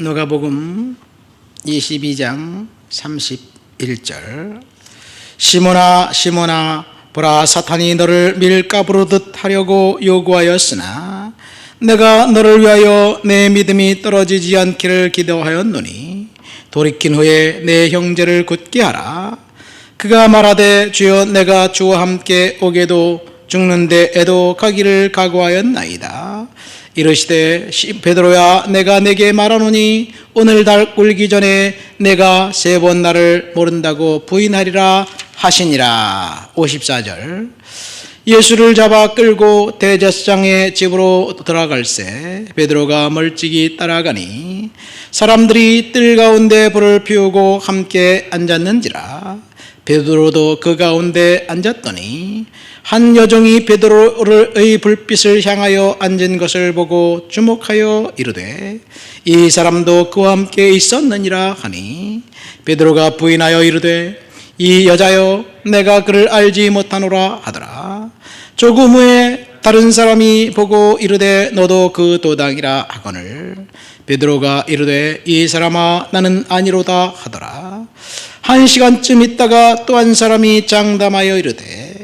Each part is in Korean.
누가복음 22장 31절. 시몬아 시몬아 보라 사탄이 너를 밀가 부르듯 하려고 요구하였으나 내가 너를 위하여 내 믿음이 떨어지지 않기를 기도하였노니 돌이킨 후에 내 형제를 굳게 하라. 그가 말하되 주여 내가 주와 함께 오게도 죽는데 애도 가기를 각오하였나이다 이르시되 시- 베드로야 내가 내게 말하노니 오늘 달 꿀기 전에 내가 세 번 나를 모른다고 부인하리라 하시니라. 54절. 예수를 잡아 끌고 대제사장의 집으로 들어갈새 베드로가 멀찍이 따라가니 사람들이 뜰 가운데 불을 피우고 함께 앉았는지라. 베드로도 그 가운데 앉았더니 한 여종이 베드로의 불빛을 향하여 앉은 것을 보고 주목하여 이르되 이 사람도 그와 함께 있었느니라 하니. 베드로가 부인하여 이르되 이 여자여 내가 그를 알지 못하노라 하더라. 조금 후에 다른 사람이 보고 이르되 너도 그 도당이라 하거늘. 베드로가 이르되 이 사람아 나는 아니로다 하더라. 한 시간쯤 있다가 또 한 사람이 장담하여 이르되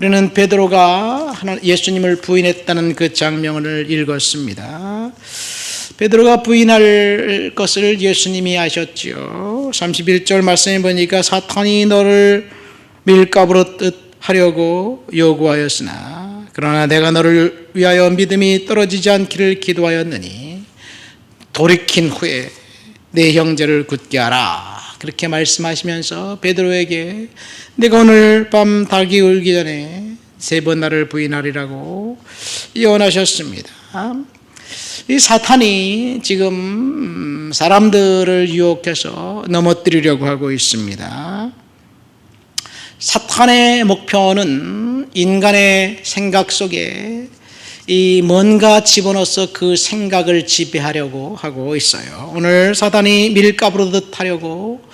우리는 베드로가 예수님을 부인했다는 그 장면을 읽었습니다. 베드로가 부인할 것을 예수님이 아셨지요. 31절 말씀에 보니까 사탄이 너를 밀가부르듯 하려고 요구하였으나 그러나 내가 너를 위하여 믿음이 떨어지지 않기를 기도하였느니 돌이킨 후에 내 형제를 굳게 하라. 그렇게 말씀하시면서 베드로에게 내가 오늘 밤 닭이 울기 전에 세 번 나를 부인하리라고 예언하셨습니다. 이 사탄이 지금 사람들을 유혹해서 넘어뜨리려고 하고 있습니다. 사탄의 목표는 인간의 생각 속에 이 뭔가 집어넣어서 그 생각을 지배하려고 하고 있어요. 오늘 사단이 밀가부르듯 하려고 에,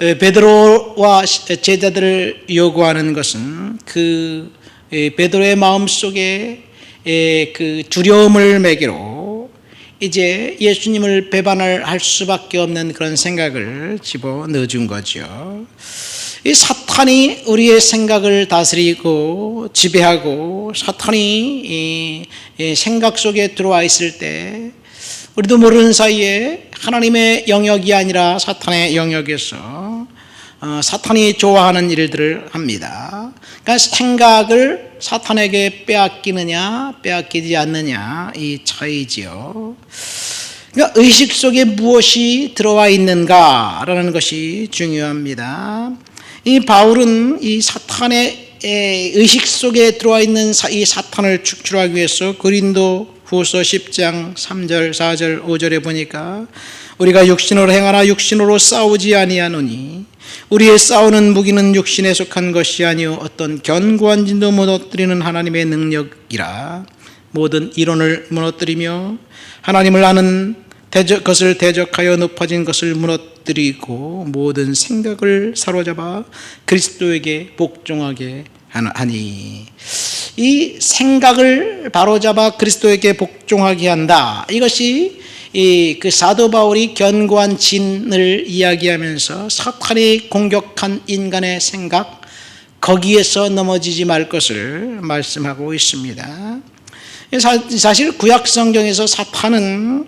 베드로와 시- 제자들을 요구하는 것은 그 에, 베드로의 마음 속에 에, 그 두려움을 매개로 이제 예수님을 배반을 할 수밖에 없는 그런 생각을 집어 넣어준 거죠. 이 사탄이 우리의 생각을 다스리고 지배하고 사탄이 생각 속에 들어와 있을 때 우리도 모르는 사이에 하나님의 영역이 아니라 사탄의 영역에서 어, 사탄이 좋아하는 일들을 합니다. 그러니까 생각을 사탄에게 빼앗기느냐 빼앗기지 않느냐 이 차이지요. 그러니까 의식 속에 무엇이 들어와 있는가라는 것이 중요합니다. 이 바울은 이 사탄의 에, 의식 속에 들어와 있는 사- 이 사탄을 축출하기 위해서 그린도 후서 10장 3절, 4절, 5절에 보니까 우리가 육신으로 행하나 육신으로 싸우지 아니하노니 우리의 싸우는 무기는 육신에 속한 것이 아니요 어떤 견고한 진도 무너뜨리는 하나님의 능력이라 모든 이론을 무너뜨리며 하나님을 아는 대적, 것을 대적하여 높아진 것을 무너뜨리고 모든 생각을 사로잡아 그리스도에게 복종하게 하니 이 생각을 바로잡아 그리스도에게 복종하게 한다. 이것이 이 그 사도 바울이 견고한 진을 이야기하면서 사탄이 공격한 인간의 생각 거기에서 넘어지지 말 것을 말씀하고 있습니다. 사- 사실 구약 성경에서 사탄은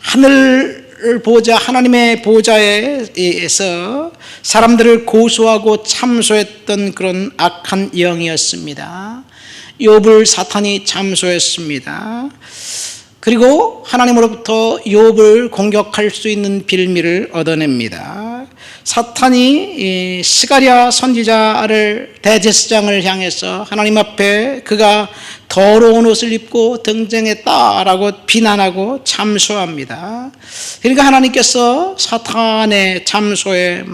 하늘 보좌 하나님의 보좌에서 사람들을 고소하고 참소했던 그런 악한 영이었습니다. 욥을 사탄이 참소했습니다. 그리고 하나님으로부터 욥을 공격할 수 있는 빌미를 얻어냅니다. 사탄이 이 스가랴 선지자를 대제사장을 향해서 하나님 앞에 그가 더러운 옷을 입고 등장했다라고 비난하고 참소합니다. 그러니까 하나님께서 사탄의 참소에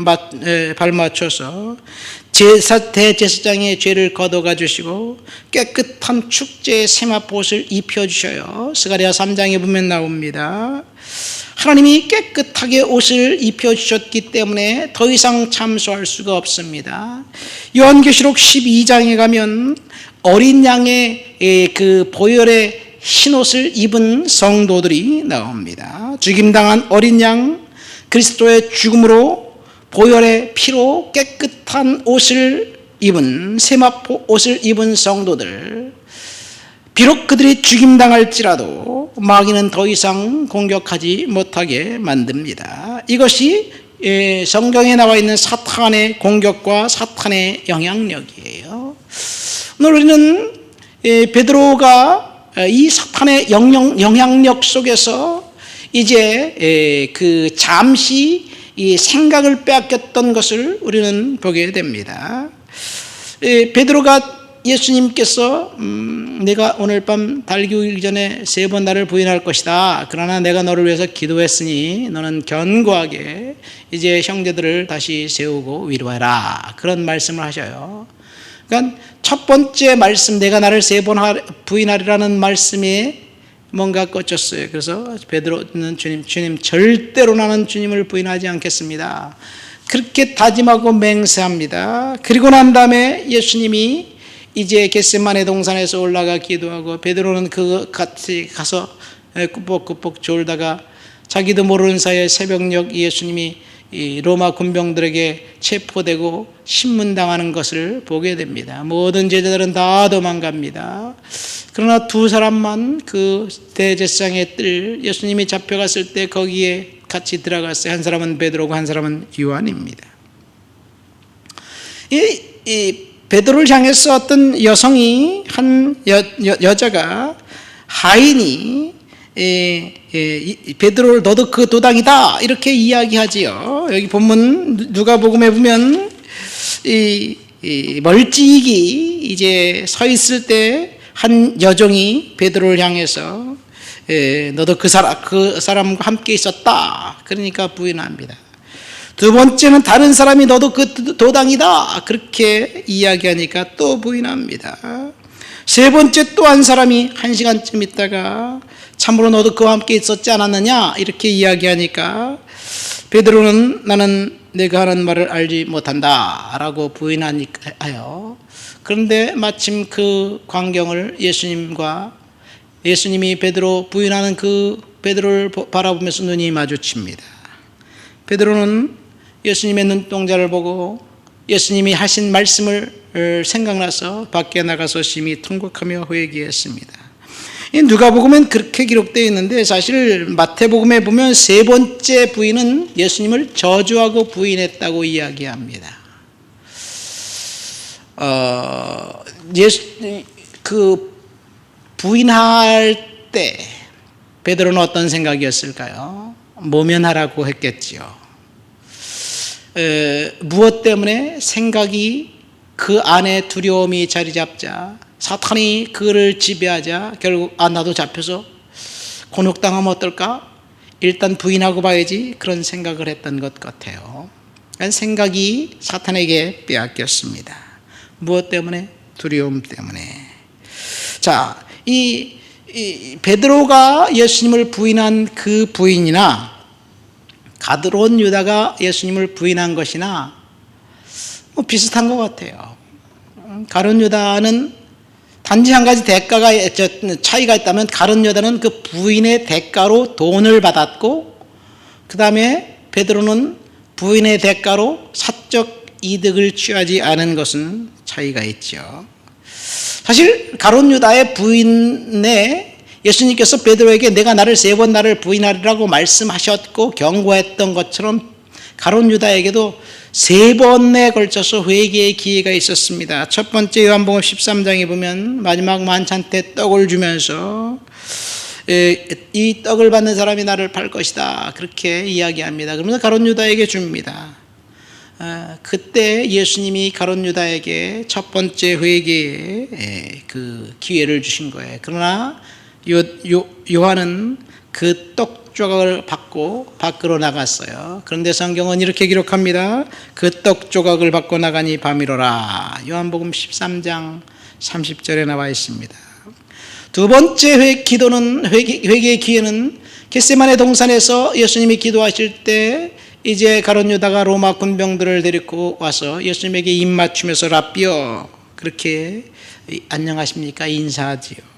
발맞춰서 제사 대제사장의 죄를 걷어가 주시고 깨끗한 축제의 세마포옷을 입혀 주셔요. 스가랴 3장에 보면 나옵니다. 하나님이 깨끗하게 옷을 입혀 주셨기 때문에 더 이상 참소할 수가 없습니다. 요한계시록 12장에 가면 어린 양의 에, 그 보혈의 흰 옷을 입은 성도들이 나옵니다. 죽임당한 어린 양 그리스도의 죽음으로 보혈의 피로 깨끗한 옷을 입은 세마포 옷을 입은 성도들 비록 그들이 죽임당할지라도 마귀는 더 이상 공격하지 못하게 만듭니다. 이것이 예, 성경에 나와 있는 사탄의 공격과 사탄의 영향력이에요. 오늘 우리는 예, 베드로가 이 사탄의 영향, 영향력 속에서 이제 예, 그 잠시 이 생각을 빼앗겼던 것을 우리는 보게 됩니다. 예, 베드로가 예수님께서 음, 내가 오늘 밤 달기 오기 전에 세 번 나를 부인할 것이다. 그러나 내가 너를 위해서 기도했으니 너는 견고하게 이제 형제들을 다시 세우고 위로해라. 그런 말씀을 하셔요. 그러니까 첫 번째 말씀 내가 나를 세 번 부인하리라는 말씀에 뭔가 꽂혔어요. 그래서 베드로는 주님, 주님 절대로 나는 주님을 부인하지 않겠습니다. 그렇게 다짐하고 맹세합니다. 그리고 난 다음에 예수님이 이제 겟세만의 동산에서 올라가 기도하고 베드로는 그 같이 가서 꾸벅꾸벅 졸다가 자기도 모르는 사이에 새벽녘 예수님이 이 로마 군병들에게 체포되고 신문당하는 것을 보게 됩니다. 모든 제자들은 다 도망갑니다. 그러나 두 사람만 그 대제사장의 뜰 예수님이 잡혀갔을 때 거기에 같이 들어갔어요. 한 사람은 베드로고 한 사람은 요한입니다. 이, 이 베드로를 향해서 어떤 여성이 한 여, 여 자가 하인이 에, 에, 베드로를 너도 그 도당이다 이렇게 이야기하지요. 여기 본문 누가복음에 보면 이, 이 멀찍이 이제 서 있을 때 한 여종이 베드로를 향해서 에, 너도 그 사람 그 사람과 함께 있었다. 그러니까 부인합니다. 두 번째는 다른 사람이 너도 그 도당이다. 그렇게 이야기하니까 또 부인합니다. 세 번째 또 한 사람이 한 시간쯤 있다가 참으로 너도 그와 함께 있었지 않았느냐 이렇게 이야기하니까 베드로는 나는 내가 하는 말을 알지 못한다 라고 부인하니까요. 그런데 마침 그 광경을 예수님과 예수님이 베드로 부인하는 그 베드로를 바라보면서 눈이 마주칩니다. 베드로는 예수님의 눈동자를 보고 예수님이 하신 말씀을 생각나서 밖에 나가서 심히 통곡하며 회개했습니다. 누가복음엔 그렇게 기록되어 있는데 사실 마태복음에 보면 세 번째 부인은 예수님을 저주하고 부인했다고 이야기합니다. 어, 예수, 그 부인할 때 베드로는 어떤 생각이었을까요? 모면하라고 했겠지요. 에, 무엇 때문에 생각이 그 안에 두려움이 자리 잡자 사탄이 그를 지배하자 결국 아 나도 잡혀서 곤혹당하면 어떨까? 일단 부인하고 봐야지 그런 생각을 했던 것 같아요. 생각이 사탄에게 빼앗겼습니다. 무엇 때문에? 두려움 때문에. 자, 이, 이 베드로가 예수님을 부인한 그 부인이나 가드론 유다가 예수님을 부인한 것이나 뭐 비슷한 것 같아요. 가론 유다는 단지 한 가지 대가가 차이가 있다면 가론 유다는 그 부인의 대가로 돈을 받았고 그 다음에 베드로는 부인의 대가로 사적 이득을 취하지 않은 것은 차이가 있죠. 사실 가론 유다의 부인의 예수님께서 베드로에게 내가 나를 세 번 나를 부인하리라고 말씀하셨고 경고했던 것처럼 가론 유다에게도 세 번에 걸쳐서 회개의 기회가 있었습니다. 첫 번째 요한복음 13장에 보면 마지막 만찬 때 떡을 주면서 이 떡을 받는 사람이 나를 팔 것이다. 그렇게 이야기합니다. 그러면서 가론 유다에게 줍니다. 그때 예수님이 가론 유다에게 첫 번째 회개의 예, 그 기회를 주신 거예요. 그러나 요, 요, 요한은 그 떡 조각을 받고 밖으로 나갔어요. 그런데 성경은 이렇게 기록합니다. 그 떡 조각을 받고 나가니 밤이로라. 요한복음 13장 30절에 나와 있습니다. 두 번째 회, 기도는 회개, 회개의 기회는 겟세만의 동산에서 예수님이 기도하실 때 이제 가론 유다가 로마 군병들을 데리고 와서 예수님에게 입 맞추면서 라비어 그렇게 안녕하십니까 인사하지요.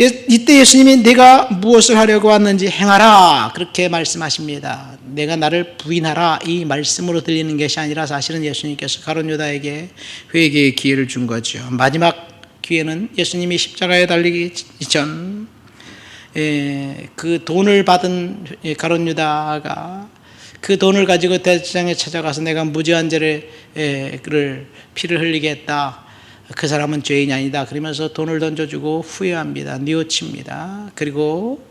예, 이때 예수님이 내가 무엇을 하려고 왔는지 행하라 그렇게 말씀하십니다. 내가 나를 부인하라 이 말씀으로 들리는 것이 아니라 사실은 예수님께서 가론 유다에게 회개의 기회를 준 거죠. 마지막 기회는 예수님이 십자가에 달리기 이전 예, 그 돈을 받은 가론 유다가 그 돈을 가지고 대제장에 찾아가서 내가 무죄한 죄를 예, 피를 흘리게 했다. 그 사람은 죄인이 아니다. 그러면서 돈을 던져주고 후회합니다. 뉘우칩니다. 그리고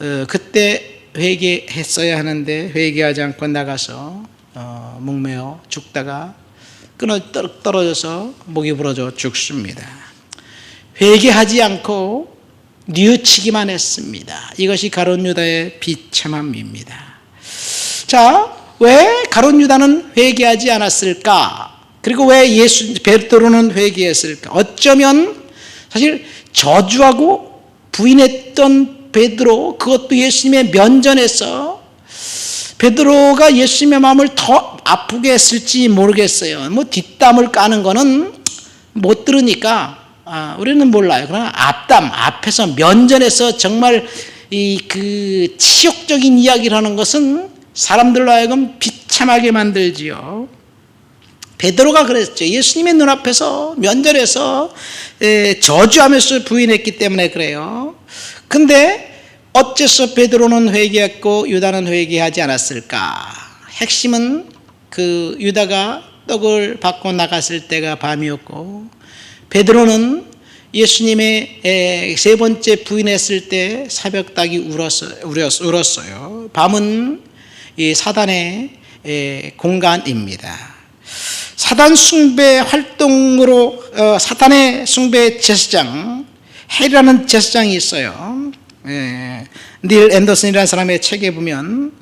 어, 그때 회개했어야 하는데 회개하지 않고 나가서 어, 목매어 죽다가 끊어 떨어져서 목이 부러져 죽습니다. 회개하지 않고 뉘우치기만 했습니다. 이것이 가론 유다의 비참함입니다. 자, 왜 가론 유다는 회개하지 않았을까? 그리고 왜 예수 베드로는 회개했을까? 어쩌면 사실 저주하고 부인했던 베드로 그것도 예수님의 면전에서 베드로가 예수님의 마음을 더 아프게 했을지 모르겠어요. 뭐 뒷담을 까는 거는 못 들으니까 아, 우리는 몰라요. 그러나 앞담 앞에서 면전에서 정말 이 그 치욕적인 이야기를 하는 것은 사람들로 하여금 비참하게 만들지요. 베드로가 그랬죠. 예수님의 눈앞에서 면전에서 저주하면서 부인했기 때문에 그래요. 근데 어째서 베드로는 회개했고 유다는 회개하지 않았을까? 핵심은 그 유다가 떡을 받고 나갔을 때가 밤이었고 베드로는 예수님의 세 번째 부인했을 때 새벽닭이 울었어요. 밤은 사단의 공간입니다. 사단 숭배 활동으로 어, 사탄의 숭배 제사장 헬이라는 제사장이 있어요. 예, 닐 앤더슨이라는 사람의 책에 보면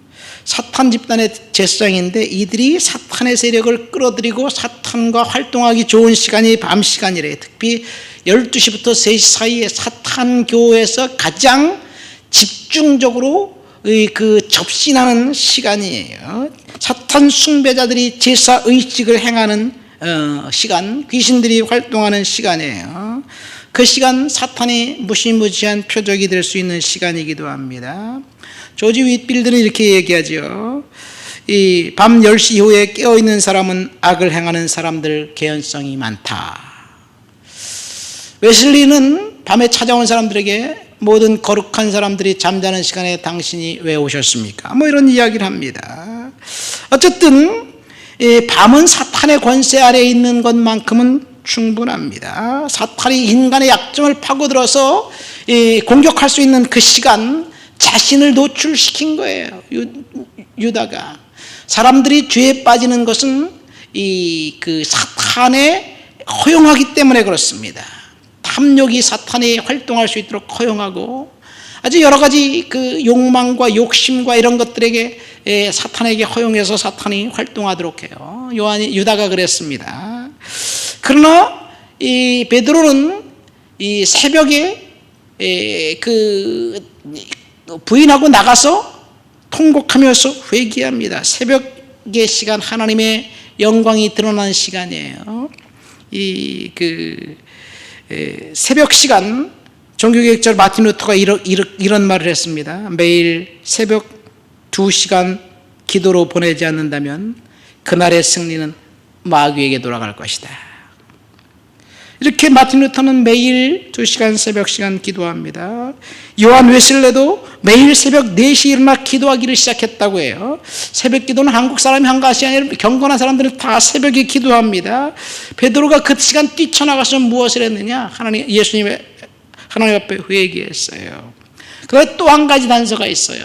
사탄 집단의 제사장인데 이들이 사탄의 세력을 끌어들이고 사탄과 활동하기 좋은 시간이 밤 시간이래. 특히 12시부터 3시 사이에 사탄 교회에서 가장 집중적으로 그 접신하는 시간이에요. 사탄 숭배자들이 제사 의식을 행하는 어, 시간, 귀신들이 활동하는 시간이에요. 그 시간 사탄이 무시무시한 표적이 될 수 있는 시간이기도 합니다. 조지 윗빌드는 이렇게 얘기하죠. 이밤 10시 이후에 깨어있는 사람은 악을 행하는 사람들 개연성이 많다. 웨슬리는 밤에 찾아온 사람들에게 모든 거룩한 사람들이 잠자는 시간에 당신이 왜 오셨습니까? 뭐 이런 이야기를 합니다. 어쨌든 밤은 사탄의 권세 아래에 있는 것만큼은 충분합니다. 사탄이 인간의 약점을 파고들어서 공격할 수 있는 그 시간 자신을 노출시킨 거예요. 유 다가 사람들이 죄에 빠지는 것은 이 그 사탄의 허용하기 때문에 그렇습니다. 탐욕이 사탄이 활동할 수 있도록 허용하고 아주 여러 가지 그 욕망과 욕심과 이런 것들에게 사탄에게 허용해서 사탄이 활동하도록 해요. 요한이 유다가 그랬습니다. 그러나 이 베드로는 이 새벽에 그 부인하고 나가서 통곡하면서 회개합니다. 새벽의 시간 하나님의 영광이 드러난 시간이에요. 이그 새벽 시간 종교개혁자 마틴 루터가 이런, 이런 말을 했습니다. 매일 새벽 2시간 기도로 보내지 않는다면 그날의 승리는 마귀에게 돌아갈 것이다. 이렇게 마틴 루터는 매일 2시간 새벽 시간 기도합니다. 요한 웨슬레도 매일 새벽 4시 일어나 기도하기를 시작했다고 해요. 새벽 기도는 한국 사람이 한 것이 아니라 경건한 사람들은 다 새벽에 기도합니다. 베드로가 그 시간 뛰쳐나가서 무엇을 했느냐? 하나님 예수님의 하나님 앞에 회개했어요. 그다음에 또 한 가지 단서가 있어요.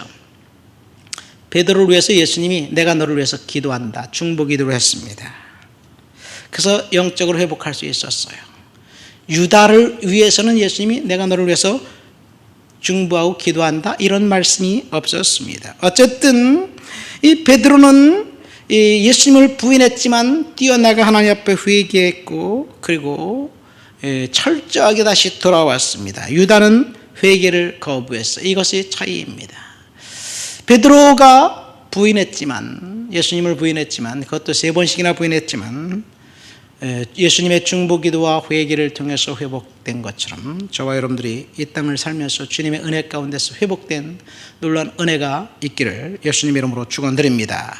베드로를 위해서 예수님이 내가 너를 위해서 기도한다. 중보 기도를 했습니다. 그래서 영적으로 회복할 수 있었어요. 유다를 위해서는 예수님이 내가 너를 위해서 중보하고 기도한다 이런 말씀이 없었습니다. 어쨌든 이 베드로는 이 예수님을 부인했지만 뛰어나가 하나님 앞에 회개했고 그리고 예, 철저하게 다시 돌아왔습니다. 유다는 회개를 거부했어. 이것이 차이입니다. 베드로가 부인했지만 예수님을 부인했지만 그것도 세 번씩이나 부인했지만 에, 예수님의 중보 기도와 회개를 통해서 회복된 것처럼 저와 여러분들이 이 땅을 살면서 주님의 은혜 가운데서 회복된 놀라운 은혜가 있기를 예수님 이름으로 축원드립니다.